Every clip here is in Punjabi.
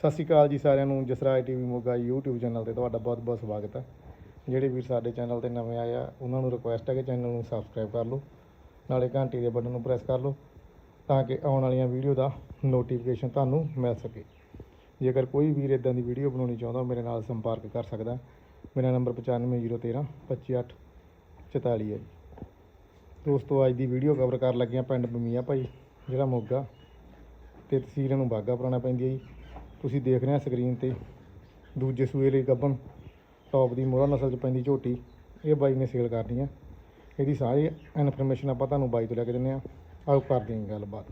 ਸਤਿ ਸ਼੍ਰੀ ਅਕਾਲ ਜੀ ਸਾਰਿਆਂ ਨੂੰ, Jasraj TV Moga YouTube channel ਤੇ ਤੁਹਾਡਾ ਬਹੁਤ-ਬਹੁਤ ਸਵਾਗਤ ਹੈ। ਜਿਹੜੇ ਵੀਰ ਸਾਡੇ ਚੈਨਲ ਤੇ ਨਵੇਂ ਆਏ ਆ, ਉਹਨਾਂ ਨੂੰ ਰਿਕੁਐਸਟ ਹੈ ਕਿ ਚੈਨਲ ਨੂੰ ਸਬਸਕ੍ਰਾਈਬ ਕਰ ਲਓ, ਨਾਲੇ ਘੰਟੀ ਦੇ ਬਟਨ ਨੂੰ ਪ੍ਰੈਸ ਕਰ ਲਓ, ਤਾਂ ਕਿ ਆਉਣ ਵਾਲੀਆਂ ਵੀਡੀਓ ਦਾ ਨੋਟੀਫਿਕੇਸ਼ਨ ਤੁਹਾਨੂੰ ਮਿਲ ਸਕੇ। ਜੇਕਰ ਕੋਈ ਵੀਰ ਇਦਾਂ ਦੀ ਵੀਡੀਓ ਬਣਾਉਣੀ ਚਾਹੁੰਦਾ ਮੇਰੇ ਨਾਲ ਸੰਪਰਕ ਕਰ ਸਕਦਾ ਮੇਰਾ ਨੰਬਰ 9501325844 ਹੈ ਜੀ। ਦੋਸਤੋ, ਅੱਜ ਦੀ ਵੀਡੀਓ ਕਵਰ ਕਰਨ ਲੱਗੇ ਹਾਂ ਪਿੰਡ ਬਮੀਆ ਭਾਈ, ਜਿਹੜਾ ਮੋਗਾ ਤੇ ਤਹਿਸੀਲ ਨੂੰ ਬਾਗਾ ਪੁਰਾਣਾ ਪੈਂਦੀ ਹੈ ਜੀ। ਤੁਸੀਂ ਦੇਖ ਰਹੇ ਹੋ ਸਕਰੀਨ ਤੇ। ਦੂਜੇ ਸੂਏ ਲਈ ਗੱਬਨ ਟੌਪ ਦੀ ਮੋਹਰਾ ਨਸਲ ਚ ਪੈਂਦੀ ਝੋਟੀ, ਇਹ ਬਾਈ ਨੇ ਸੇਲ ਕਰਨੀ ਆ। ਇਹਦੀ ਸਾਰੀ ਇਨਫੋਰਮੇਸ਼ਨ ਆਪਾਂ ਤੁਹਾਨੂੰ ਬਾਈ ਤੋਂ ਲੈ ਕੇ ਦਿੰਦੇ ਆ। ਆਓ ਕਰਦੇ ਹਾਂ ਗੱਲਬਾਤ।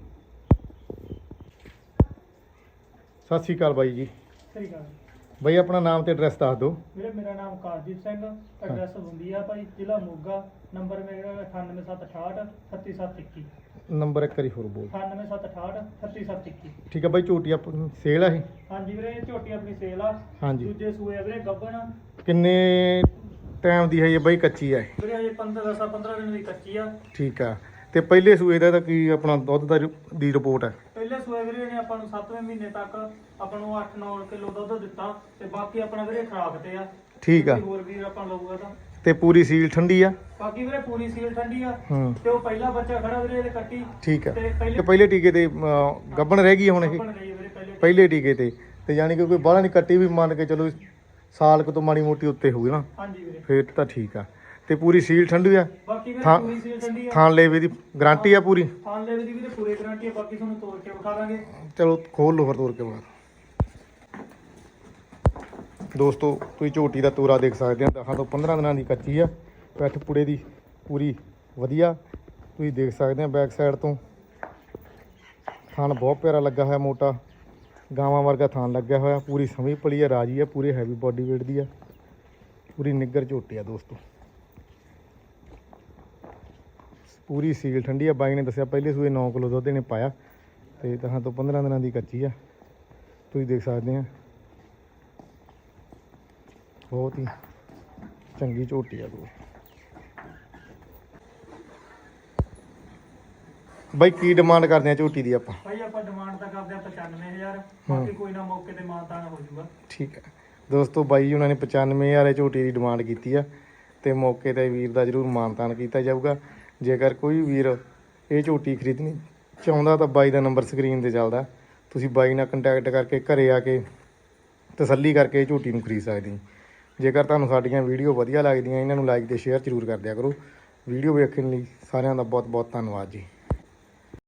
ਸਤਿ ਸ਼੍ਰੀ ਅਕਾਲ ਬਾਈ ਜੀ। ਸਤਿ ਸ਼੍ਰੀ ਅਕਾਲ। ਬਾਈ ਆਪਣਾ ਨਾਮ ਤੇ ਐਡਰੈਸ ਦੱਸ ਦਿਓ। ਵੀਰੇ ਮੇਰਾ ਨਾਮ ਕਾਰਜੀਤ ਸਿੰਘ ਐਡਰੈਸ ਹੁੰਦੀਆ ਭਾਈ ਜ਼ਿਲ੍ਹਾ ਮੋਗਾ ਨੰਬਰ ਮੇਰਾ 98768 37721 ਨੰਬਰ ਇੱਕ। ਵਾਰੀ ਹੋਰ ਬੋਲ। 98768 37721 ਠੀਕ ਹੈ ਬਾਈ ਝੋਟੀ ਆਪਣੀ ਸੇਲ ਆ ਇਹ? ਹਾਂਜੀ ਵੀਰੇ ਇਹ ਝੋਟੀ ਆਪਣੀ ਸੇਲ ਆ। ਹਾਂਜੀ। ਦੂਜੇ ਸੂਏ ਆ ਵੀਰੇ ਗੱਬਣ ਕਿੰਨੇ ਟਾਈਮ ਦੀ ਹੈ ਇਹ ਬਾਈ ਕੱਚੀ ਆ ਇਹ? ਵੀਰੇ ਹਜੇ 15 10 15 ਦਿਨ ਦੀ ਕੱਚੀ ਆ। ਠੀਕ ਆ। ਤੇ ਪਹਿਲੇ ਸੂਏ ਦਾ ਤਾਂ ਕੀ ਆਪਣਾ ਦੁੱਧ ਦਾ ਰਿ- ਦੀ ਰਿਪੋਰਟ ਹੈ ਪਹਿਲੇ ਸੂਏ ਵੀਰੇ ਨੇ ਆਪਾਂ ਨੂੰ 7ਵੇਂ ਮਹੀਨੇ ਤੱਕ ਆਪਾਂ ਨੂੰ 8-9 ਕਿਲੋ ਦੁੱਧ ਦਿੱਤਾ ਤੇ ਬਾਕੀ ਆਪਣਾ ਵੀਰੇ ਖਰਾਕ ਤੇ ਆ। ਠੀਕ ਆ। ਹੋਰ ਵੀਰ ਆਪਾਂ ਲਊਗਾ ਤਾਂ। ਤੇ ਪੂਰੀ ਸੀਲ ਠੰਡੀ ਆ? ਬਾਕੀ ਵੀਰੇ ਪੂਰੀ ਸੀਲ ਠੰਡੀ ਆ ਹੂੰ। ਤੇ ਉਹ ਪਹਿਲਾ ਬੱਚਾ ਖੜਾ ਵੀਰੇ ਇਹਦੇ ਕੱਟੀ। ਠੀਕ ਆ। ਤੇ ਤੇ ਪਹਿਲੇ ਟੀਕੇ ਤੇ ਅਮ, ਗੱਭਣ ਰਹਿ ਗਈ ਹੁਣ ਇਹ? ਗੱਭਣ ਗਈ ਵੀਰੇ ਪਹਿਲੇ ਪਹਿਲੇ ਟੀਕੇ। ਤੇ। ਤੇ ਯਾਨੀ ਕਿ ਕੋਈ ਬਾਹਲਾ ਨਹੀਂ ਕੱਟੀ ਵੀ ਮੰਨ ਕੇ ਚਲੋ ਸਾਲ ਕੁ ਤੋਂ ਮਾੜੀ ਮੋਟੀ ਉੱਤੇ ਹੋਊਗੀ ਨਾ। ਹਾਂਜੀ ਵੀਰੇ। ਫੇਰ ਤਾਂ ਠੀਕ ਆ। ਤੇ ਪੂਰੀ ਸੀਲ ਠੰਡੀ ਆ। ਬਾਕੀ ਥਾਂ- ਪੂਰੀ ਸੀਲ ਠੰਡੀ ਆ। ਥਾਣ ਲੇਵੇ ਦੀ ਗਾਰੰਟੀ ਆ ਪੂਰੀ। ਥਾਂ ਲੈਵੇ ਦੀ ਵੀਰੇ ਪੂਰੇ ਗਰੰਟੀ ਆ ਬਾਕੀ ਤੁਹਾਨੂੰ ਤੋੜ ਕੇ ਵਿਖਾ ਦਾਂਗੇ। ਚਲੋ ਖੋਲ ਲਓ ਫਿਰ ਤੋਰ ਕੇ ਬਾਅਦ ਦੋਸਤੋ ਤੁਸੀਂ ਝੋਟੀ ਦਾ ਤੋਰਾ ਦੇਖ ਸਕਦੇ ਆ ਦਸਾਂ ਤੋਂ 15 ਦਿਨਾਂ ਦੀ ਕੱਚੀ ਆ। ਪਿੱਠ ਪੁੜੇ ਦੀ ਪੂਰੀ ਵਧੀਆ। ਤੁਸੀਂ ਦੇਖ ਸਕਦੇ ਆ ਬੈਕ ਸਾਈਡ ਤੋਂ। ਥਣ ਬਹੁਤ ਪਿਆਰਾ ਲੱਗਾ ਹੋਇਆ ਮੋਟਾ। ਗਾਵਾਂ ਵਰਗਾ ਥਣ ਲੱਗਿਆ ਹੋਇਆ। ਪੂਰੀ ਸਮੀ ਪਲੀ ਆ ਰਾਜੀ ਆ ਪੂਰੇ ਹੈਵੀ ਬਾਡੀ weight ਦੀ ਆ। ਪੂਰੀ ਨਿੱਗਰ ਝੋਟੀ ਆ ਦੋਸਤੋ। ਪੂਰੀ ਸੀਲ ਠੰਡੀ ਆ। ਬਾਈ ਨੇ ਦੱਸਿਆ ਪਹਿਲੇ ਸੂਏ 9 ਕਿਲੋ ਦੁੱਧ ਇਹਨੇ ਪਾਇਆ ਤੇ ਦਸਾਂ ਤੋਂ 15 ਦਿਨਾਂ ਦੀ ਕੱਚੀ ਆ। ਤੁਸੀਂ ਦੇਖ ਸਕਦੇ ਆ। ਬਹੁਤ ਹੀ ਚੰਗੀ ਝੋਟੀ ਆ ਕੋ ਬਾਈ ਕੀ ਡਿਮਾਂਡ ਕਰਦੇ ਆ ਝੋਟੀ ਦੀ ਆਪਾਂ? ਭਾਈ ਆਪਾਂ ਡਿਮਾਂਡ ਤਾਂ ਕਰਦੇ ਆ 95000 ਬਾਕੀ ਕੋਈ ਨਾ ਮੌਕੇ ਤੇ ਮਾਨਤਾਨ ਹੋ ਜਾਊਗਾ ਠੀਕ ਹੈ ਦੋਸਤੋ ਬਾਈ ਉਹਨਾਂ ਨੇ 95000 ਝੋਟੀ ਦੀ ਡਿਮਾਂਡ ਕੀਤੀ ਆ ਤੇ ਮੌਕੇ ਤੇ ਵੀਰ ਦਾ ਜਰੂਰ ਮਾਨਤਾਨ ਕੀਤਾ ਜਾਊਗਾ। ਜੇਕਰ ਕੋਈ ਵੀਰ ਇਹ ਝੋਟੀ ਖਰੀਦਣੀ ਚਾਹੁੰਦਾ ਤਾਂ ਬਾਈ ਦਾ ਨੰਬਰ ਸਕਰੀਨ ਤੇ ਚੱਲਦਾ। ਤੁਸੀਂ ਬਾਈ ਨਾਲ ਕੰਟੈਕਟ ਕਰਕੇ ਘਰੇ ਆ ਕੇ ਤਸੱਲੀ ਕਰਕੇ ਇਹ ਝੋਟੀ ਨੂੰ ਖਰੀਦ ਸਕਦੇ ਹੋ। ਜੇਕਰ ਤੁਹਾਨੂੰ ਸਾਡੀਆਂ ਵੀਡੀਓ ਵਧੀਆ ਲੱਗਦੀਆਂ, ਇਹਨਾਂ ਨੂੰ ਲਾਈਕ ਤੇ ਸ਼ੇਅਰ ਜ਼ਰੂਰ ਕਰ ਦਿਆ ਕਰੋ। ਵੀਡੀਓ ਵੇਖਣ ਲਈ ਸਾਰਿਆਂ ਦਾ ਬਹੁਤ ਬਹੁਤ ਧੰਨਵਾਦ ਜੀ।